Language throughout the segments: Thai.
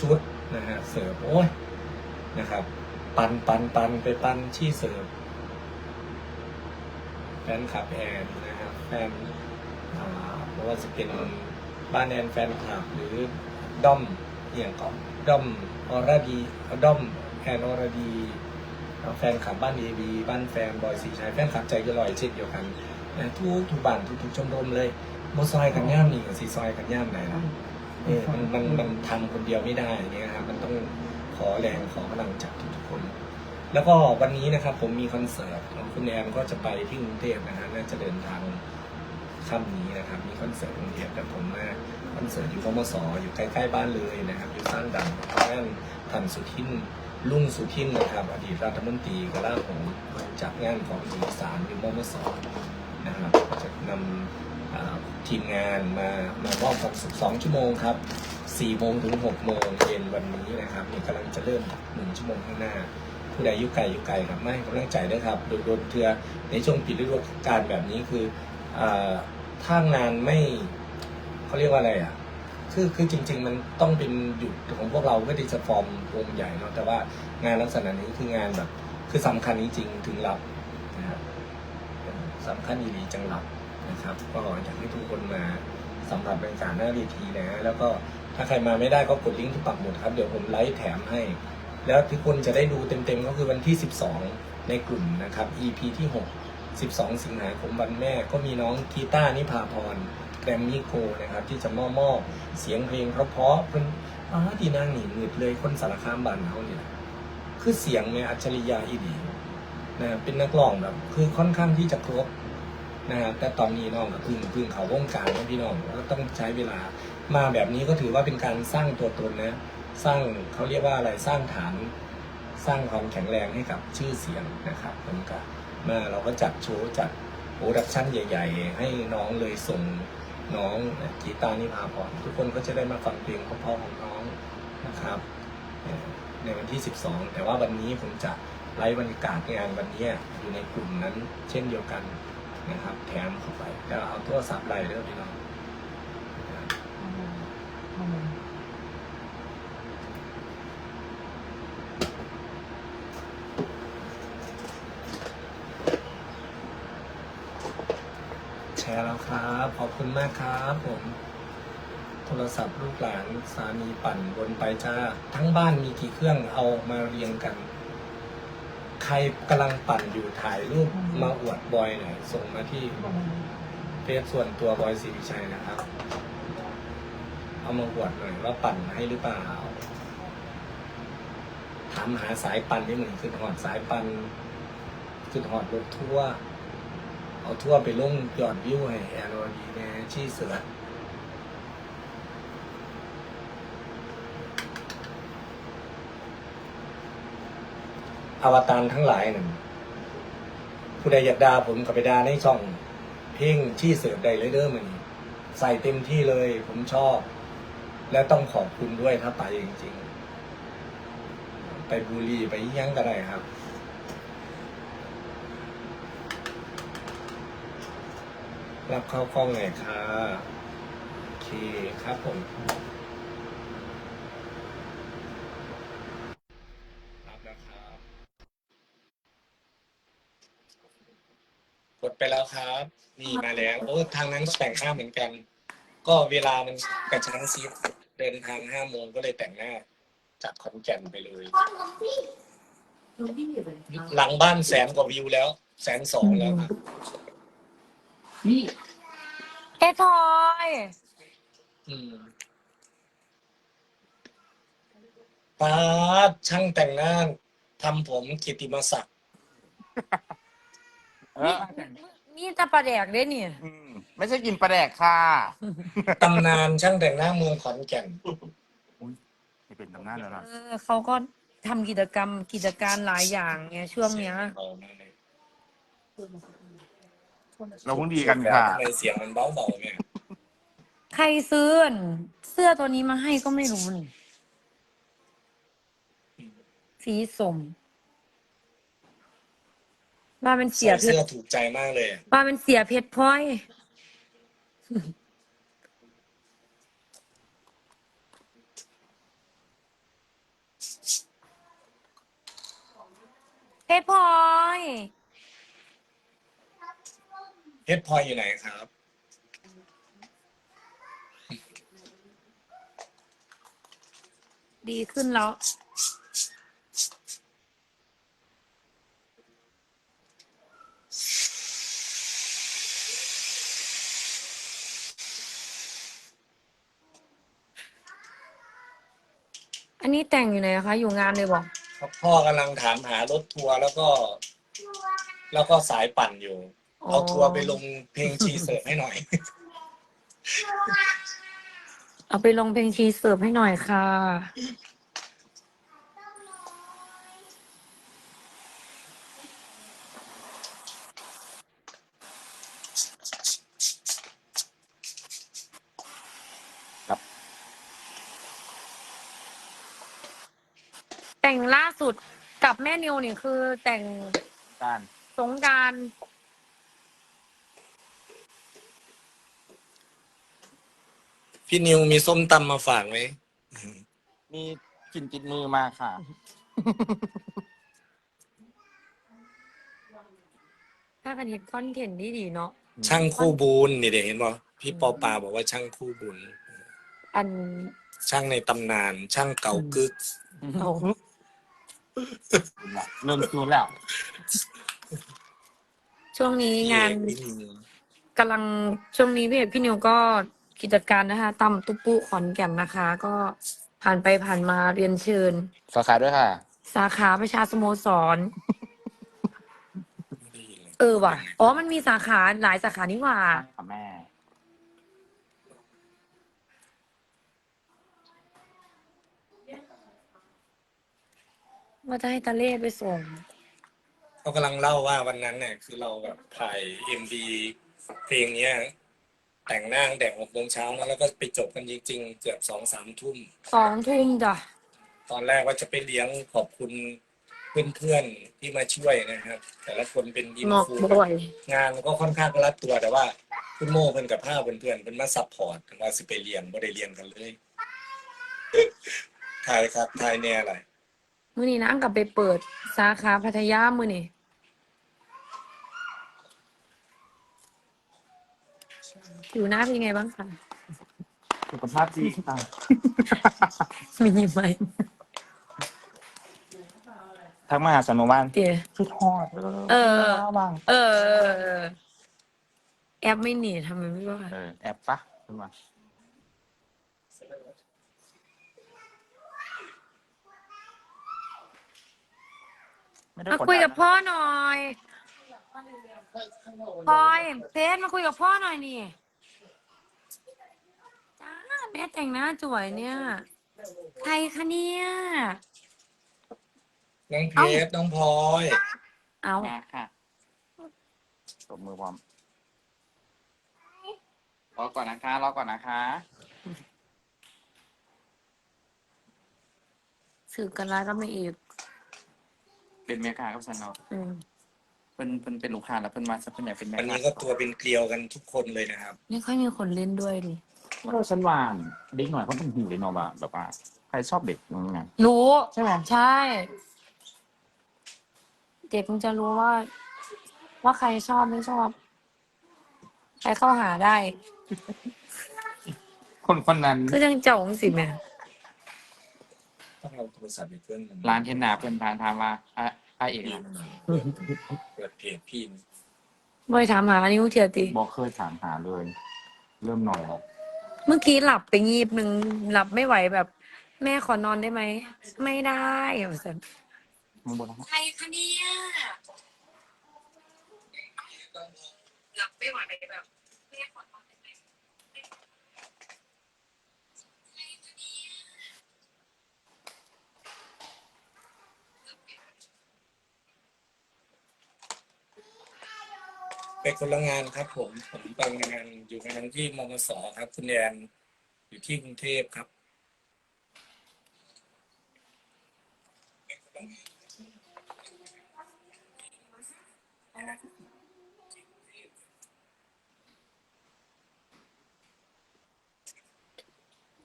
ชุดนะฮะเสิร์ฟโอ้ยนะครับ ปันปันปันไปปันที่เสิร์ฟแฟนคลับแอนนะครับแฟนอาเพราะว่าจะเป็นบ้านแอนแฟนคลับหรือด้อมอย่างก่อนด้อมออราดีด้อมแอนออราดีแฟนคลับบ้านเอบีบ้านแฟนบอยสีชายแฟนคลับใจก็ลอยเช่นเดียวกันนทุกทุกบ้านทุกทุกชมรมเลยโมซอยกันย่ามนี่กับสีซอยกันย่ามไหนนะ เออมันมันมันทำคนเดียวไม่ได้เนี่ยครับมันต้องขอแรงขอกำลังจากทุกๆคน แล้วก็วันนี้นะครับผมมีคอนเสิร์ตของคุณแอนก็จะไปที่กรุงเทพนะฮะน่าจะเดินทางค่ำนี้นะครับมีคอนเสิร์ตกรุงเทพแต่ผมมาคอนเสิร์ตอยู่กมศอยู่ใกล้ๆบ้านเลยนะครับอยู่สร้างดังทางด้านทันสุทินลุงสุทินนะครับ อดีตรัฐมนตรีกลาโหมจากงานของอีสานหรือมมสนะครับจะนำ ทีมงานมามามอบความสุขสองชั่วโมงครับสี่โมงถึงหกโมงเย็นวันนี้นะครับนี่กำลังจะเริ่มหนึ่งชั่วโมงข้างหน้า ผู้ใดยุไกลยุไกลครับไม่กำลังใจด้วยครับโดยโดยเทือในช่วงปิดฤดูกาลแบบนี้คืออถ้างานไม่เขาเรียกว่าอะไรอะคือคือจริง ๆ มันต้องเป็นหยุดของพวกเราเพื่อที่จะฟอร์มวงใหญ่เนาะแต่ว่างานลักษณะนี้คืองานแบบ คือสำคัญจริงๆถึงรับนะครับสำคัญอีหลีจังรับ นะครับ ก็อยากให้ทุกคนมาสำหรับบรรยากาศหน้าเวทีนะ แล้วก็ถ้าใครมาไม่ได้ก็กดลิงก์ที่ปักหมุดครับ เดี๋ยวผมไลฟ์แถมให้ แล้วทุกคนจะได้ดูเต็มๆ ก็คือวันที่ 12 ในกลุ่มนะครับ EP ที่ 6 12 สิงหาคมวันแม่ ก็มีน้องทีต้านิพาพรแกรมมี่โกนะครับ ที่จะมอบมอบเสียงเพลงเพราะๆเพิ่นอ้าดีนางหนีหนืดเลยคนสารคามบ้านเขาเนี่ยคือเสียงเนี่ยอัจฉริยะอีดีนะเป็นนักร้องแบบคือค่อนข้างที่จะครบ นะครับแต่ตอนนี้น้องก็พึ่งเพึ่งเขาวงการนะพี่น้องก็ต้องใช้เวลามาแบบนี้ก็ถือว่าเป็นการสร้างตัวตนนะ สร้างเขาเรียกว่าอะไรสร้างฐาน สร้างความแข็งแรงให้กับชื่อเสียงนะครับมันก็มาเราก็จัดโชว์จัดโปรดักชั่นใหญ่ ๆ ให้น้องเลยส่งน้องกีตาร์นิพาพรทุกคนก็จะได้มาฟังเพลงเพราะๆของน้องนะครับในวันที่ 12 แต่ว่าวันนี้ผมจะไลฟ์บรรยากาศงานวันนี้อยู่ในกลุ่มนั้นเช่นเดียวกัน นะครับแถมเข้าไปแล้วเอาโทรศัพท์ไล่เด้อพี่น้องแชร์แล้วครับ ขอบคุณมากครับผมโทรศัพท์ลูกหลานสามีปั่นวนไปจ้า ทั้งบ้านมีกี่เครื่องเอามาเรียงกัน ครกำลังปั่นอยู่ถ่ายรูปมาอวดบอยหน่อยส่งมาที่เฟซส่วนตัวบอยศรีวิชัยนะครับ เอามาอวดหน่อยว่าปั่นให้หรือเปล่าถามหาสายปั่นที่เหมือนคือหอดสายปั่นคือหอดรถทั่ว เอาทั่วไปลงยอดวิวให้แอร์โรดีแน่ชี้เสือ วตารทั้งหลายหนึ่งผู้ใดอยากด่าผมกับไปด่าในช่อง เพ่งชี้เสือใดเลยเด้อมันใส่เต็มที่เลย ผมชอบ และต้องขอบคุณด้วยถ้าไปจริงๆ ไปบุรีไปยังก็ได้ครับรับเข้ากล้องหน่อยค่ะโอเคครับผม รับแล้วครับ กดไปแล้วครับ นี่มาแล้วโอ้ทางนั้นก็แต่งหน้าเหมือนกัน ก็เวลามันกระชั้นชิดเดินทางห้าโมงก็เลยแต่งหน้า จากขอนแก่นไปเลย หลังบ้านแสนกว่าวิวแล้ว แสนสองแล้วครับนี่เฮ้ยพลอย อืมป้าดช่างแต่งหน้าทำผมกิติมศักดิ์เออ นี่จะประแดกได้เนี่ยอืมไม่ใช่กินปลาแดกค่ะตำนานช่างแต่งหน้าเมืองขอนแก่น นี่เป็นตำนานแล้วนะเออเขาก็ทำกิจกรรมกิจการหลายอย่างไงช่วงเนี้ยเบามากเลยเราเพิ่งดีกันค่ะ ทำไมเสียงมันเบาเบาๆเนี่ยใครซื้อเสื้อตัวนี้มาให้ก็ไม่รู้นี่สีสม ว่ามันเสียเพชเสื้อรถูกใจมากเลยว่ามันเสียเพชรพลอย เพชรพลอย เพชรพลอยอยู่ไหนครับ ดีขึ้นแล้ว อันนี้แต่งอยู่ไหนคะ อยู่งานเลยบอกครับพ่อกำลังถามหารถทัวร์แล้วก็ แล้วก็สายปั่นอยู่ เอาทัวร์ไปลงเพลงชีเสิร์ฟให้หน่อย เอาไปลงเพลงชีเสิร์ฟให้หน่อยค่ะ แต่งล่าสุดกับแม่นิวนี่คือแต่งการสงกรารพี่นิวมีส้มตำมาฝากไหมมีกลิ่นติดมือมาค่ะ ถ้ากันเห็นคอนเทนต์ดีดีๆเนาะช่างคู่บุญนี่เดี๋ยวเห็นป่ะพี่ปอปาบอกว่าช่างคู่บุญ อันช่างในตำนาน ช่างเก่ากึก เอา เริ่มซูนแล้วช่วงนี้งานพี่นิวกำลังช่วงนี้พี่เอกพี่นิวก็กิจการนะคะตำตุปุขอนแก่นนะคะ ก็ผ่านไปผ่านมาเรียนเชิญ สาขาด้วยค่ะ สาขาประชาสโมสร เออว่ะ อ๋อมันมีสาขาหลายสาขานี่หว่าค่ะแม่ ว่าจะให้ตาเล่ไปส่ง เขากำลังเล่าว่าวันนั้นเนี่ยคือเราแบบถ่ายเอ็มดีเพลงเนี้ยแต่งหน้าตั้งแต่หกโมงเช้านะแล้วก็ไปจบกันจริงๆ เกือบสองสามทุ่ม สองทุ่มจ้ะ ตอนแรกว่าจะไปเลี้ยงขอบคุณเพื่อนๆที่มาช่วยนะครับ แต่ละคนเป็นอินงอกฟูบ่อย งานก็ค่อนข้างรัดตัวแต่ว่าคุณโม่เพิ่นกับผ้าเพื่อนๆเป็นมาซัพพอร์ตว่าสิไปเรียนบ่ได้เรียนกันเลยถ่ายครับถ่ายแน่อะไร มื่อนี้นะกลับไปเปิดสาขาพัทยามื่อนี้อยู่หน้าเป็นยังไงบ้างคะสุขภาพดีค่ะมีไหมทักมาหาสันเมื่อวานเตี๋ยคือทอดเออบ้างเออเออเออ แอปไม่หนีทำไมไม่ว่าเออแอบปะขึ้นมา ไม่ได้มากดดันคุยกับพ่อหน่อยพลอยเพชรมาคุยกับพ่อหน่อยนี่จ้าแม่แต่งหน้าสวยเนี่ยใครคะเนี่ยน้องเพชรน้องพลอยเอาแม่ค่ะตบมือพร้อมรอก่อนนะคะรอก่อนนะคะสื่อกันแล้วก็ไม่อีก เป็นแม่ค้ากับฉันเนาะอืมเพิ่นเพิ่นเป็นลูกค้าแล้วเพิ่นมาสักเพิ่นอยากเป็นแม่วันค้านี้ก็ตัวเป็นเกลียวกันทุกคนเลยนะครับ ไม่ค่อยมีคนเล่นด้วยดิเราฉันวานเด็กหน่อยเขาเป็นหิวเลยเนาะแบบแบบว่าใครชอบเด็กนั่นไงรู้ใช่ไหมใช่ เด็กมันจะรู้ว่า ว่าใครชอบไม่ชอบ ใครเข้าหาได้ คนคนนั้นก็ยังเจ้าของสิแม่ ต้องเอาโทรศัพท์ไปเครื่องหนึ่งร้านเทนนาเพิ่นทานทามว่าอะอะเอกนะเปิดเพจพี่บ่อยถามหานิ้วเทียติ บอกเคยถามหาเลย เริ่มหน่อยแล้วเมื่อกี้หลับไปงีบหนึ่งหลับไม่ไหวแบบ แม่ขอนอนได้ไหม ไม่ได้แบบนั้นมึงบอกนะใครคะเนี่ยหลับไม่ไหวแบบแม่ขอนอนได้ไหม คนละงานครับ ผมผมไปงานอยู่งานที่มมสครับคุณแอนอยู่ที่กรุงเทพครับ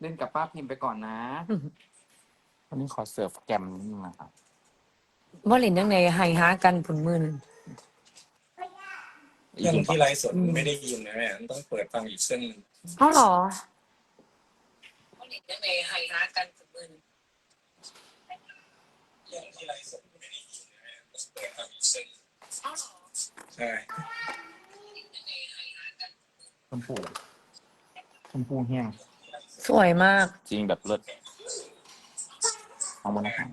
เล่นกับป้าพิมพ์ไปก่อนนะ วันนี้ขอเสิร์ฟแกรมนิดนึงนะครับบ่เล่นจังไดให้หากันผุนมือนึง เครื่องที่ไลฟ์สดมันไม่ได้ยินนะแม่มันต้องเปิดฟังอีกเครื่องหนึ่งเอ้าเหรอบ่เล่นจังไดให้หากันผุนมือนึงเครื่องที่ไลฟ์สดมันไม่ได้ยินนะแม่ต้องเปิดฟังอีกเครื่องหนึ่งเอ้าเหรอใช่ชมพูชมพูแห้งสวยมากจริงแบบเลิศเอามานะครับ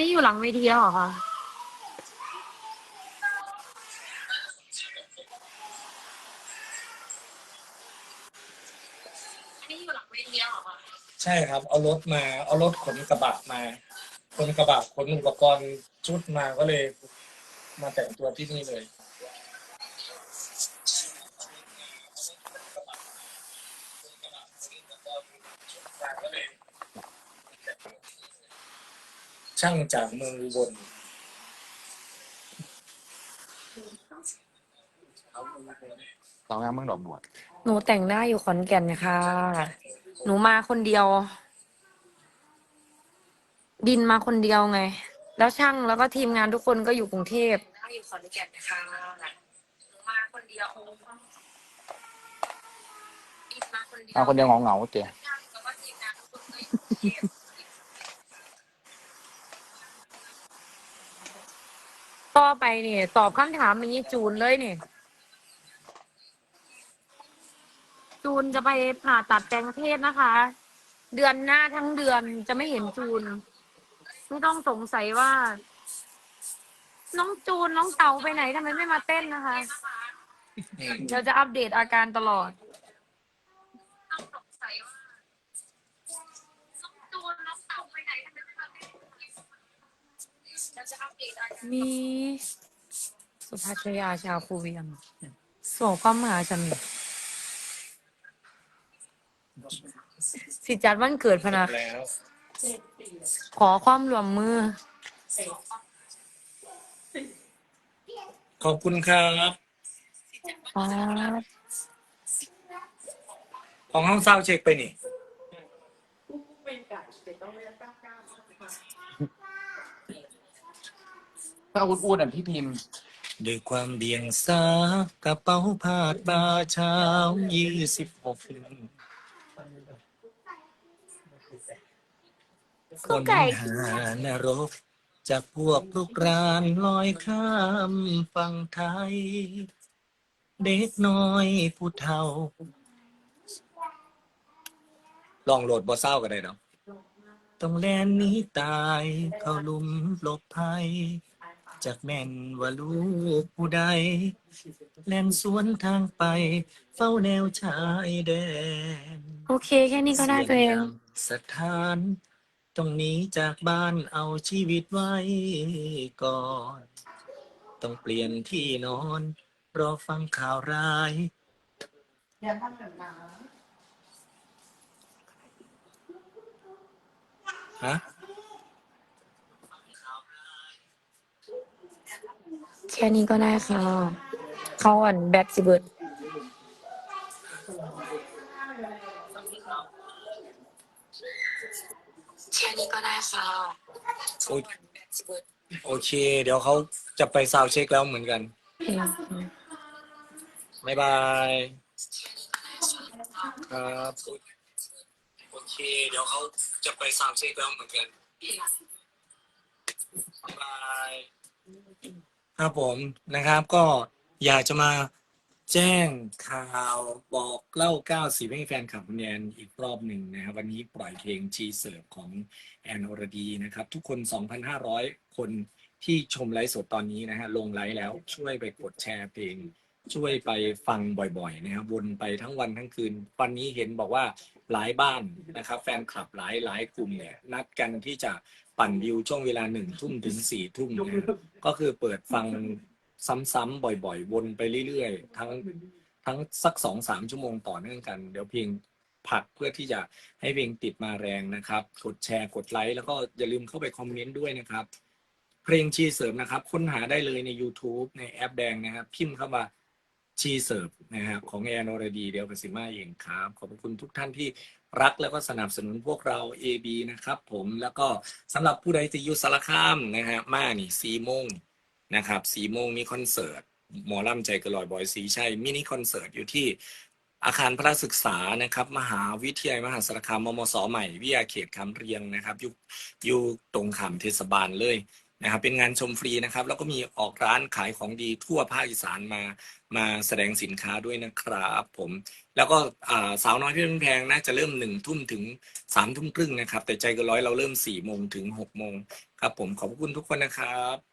นนี้อยู่หลังเวทีแล้วเหรอคะอันนี้อยู่หลังเวทีแล้วเหรอคะใช่ครับ เอารถมา เอารถขนกระบะมาขนกระบะขนอุปกรณ์ชุดมาก็เลย มาแต่งตัวที่นี่เลย ช่างจากเมืองอุบลตอนงานเมืองดอกบัวหนูแต่งหน้าอยู่ขอนแก่นค่ะ หนูมาคนเดียว บินมาคนเดียวไง แล้วช่างแล้วก็ทีมงานทุกคนก็อยู่กรุงเทพนั่งอยู่ขอนแก่นค่ะหนูมาคนเดียวบินมาคนเดียวเอาคนเดียวเหงาๆเจ๊ ช่างแล้วก็ทีมงานทุกคนก็อยู่กรุงเทพ ต่อไปเนี่ย ตอบคำถามนี้จูนเลยเนี่ย จูนจะไปผ่าตัดแปลงเพศนะคะ เดือนหน้าทั้งเดือนจะไม่เห็นจูน ไม่ต้องสงสัยว่า น้องจูนน้องเต๋าไปไหนทำไมไม่มาเต้นนะคะอืมเดี๋ยวจะอัปเดตอาการตลอด มีสุภาชยาชาวคูเวียงสวความมหาชันสิจัดวันเกิดพะนะแล้วขอความร่วมมือ ขอบคุณครับอ๋อของห้องเศร้าเช็คไปนี่ ถ้าอ้วนๆอะพี่พิมพ์ ด้วยความเบี่ยงสากระเป๋าผาดบาเช้ายี่สิบหกคนหานรก จากพวกลูกรานลอยข้ามฝั่งไทย เด็กน้อยผู้เฒ่า ลองโหลดบ่เศร้าก็ได้เนาะต้องแลนหนี้ตาย เข้าหลุมหลบภัย จากแม่นว่าลูกผู้ใดแล่นสวนทางไป เฝ้าแนวชายแดนโอเคแค่นี้ก็ได้ตัวเอง สถานตรงนี้จากบ้านเอาชีวิตไว้ก่อน ต้องเปลี่ยนที่นอน รอฟังข่าวร้ายฮะ แค่นี้ก็ได้ค่ะ เขาอ่อนแบตสิเบิร์ดแค่นี้ก็ได้ค่ะโอโอเค เดี๋ยวเขาจะไปซาวด์เช็คแล้วเหมือนกันบ๊ายบายครับโอเค เดี๋ยวเขาจะไปซาวด์เช็คแล้วเหมือนกันบ๊ายบาย ครับผมนะครับ ก็อยากจะมาแจ้งข่าวบอกเล่าก้าวสีให้แฟนคลับคุณแอนอีกรอบหนึ่งนะครับ วันนี้ปล่อยเพลงชีเสิร์ฟของแอนอรดีนะครับ ทุกคน 2,500 คนที่ชมไลฟ์สดตอนนี้นะฮะลงไลฟ์แล้วช่วยไปกดแชร์เพลง ช่วยไปฟังบ่อยๆนะครับวนไปทั้งวันทั้งคืน วันนี้เห็นบอกว่าหลายบ้านนะครับ แฟนคลับหลายหลายกลุ่มเนี่ยนัดกันที่จะ ปั่นวิวช่วงเวลาหนึ่งทุ่มถึงสี่ทุ่มนะก็คือเปิดฟังซ้ำๆบ่อยๆ วนไปเรื่อยๆ ทั้งทั้งสักสองสามชั่วโมงต่อเนื่องกัน เดี๋ยวเพลงผักเพื่อที่จะให้เพลงติดมาแรงนะครับ กดแชร์กดไลค์แล้วก็อย่าลืมเข้าไปคอมเมนต์ด้วยนะครับ เพลงชีเสริมนะครับ ค้นหาได้เลยใน YouTube ในแอปแดงนะครับ พิมพ์เข้ามาชีเสิร์ฟนะครับของแอนอรดีเดียวกับสิมาเองครับ ขอบคุณทุกท่านที่ รักแล้วก็สนับสนุนพวกเรา AB นะครับ ผมแล้วก็สำหรับผู้ใดที่อยู่สารคามนะฮะมานี่สีโมงนะครับสีโมงมีคอนเสิร์ตหมอลำใจกระลอยบอยสีชัยมินิคอนเสิร์ตอยู่ที่อาคารพระศึกษานะครับ มหาวิทยาลัยมหาสารคามมมสใหม่วิทยาเขตคำเรียงนะครับอยู่อยู่ตรงขามเทศบาลเลยนะครับเป็นงานชมฟรีนะครับ แล้วก็มีออกร้านขายของดีทั่วภาคอีสานมา มาแสดงสินค้าด้วยนะครับผม แล้วก็สาวน้อยเพี่อนแพงน่าจะเริ่มหนึ่งทุ่มถึงสามทุ่มครึ่งนะครับ แต่ใจก็ร้อยเราเริ่มสี่โมงถึงหกโมงครับผมขอบคุณทุกคนนะครับ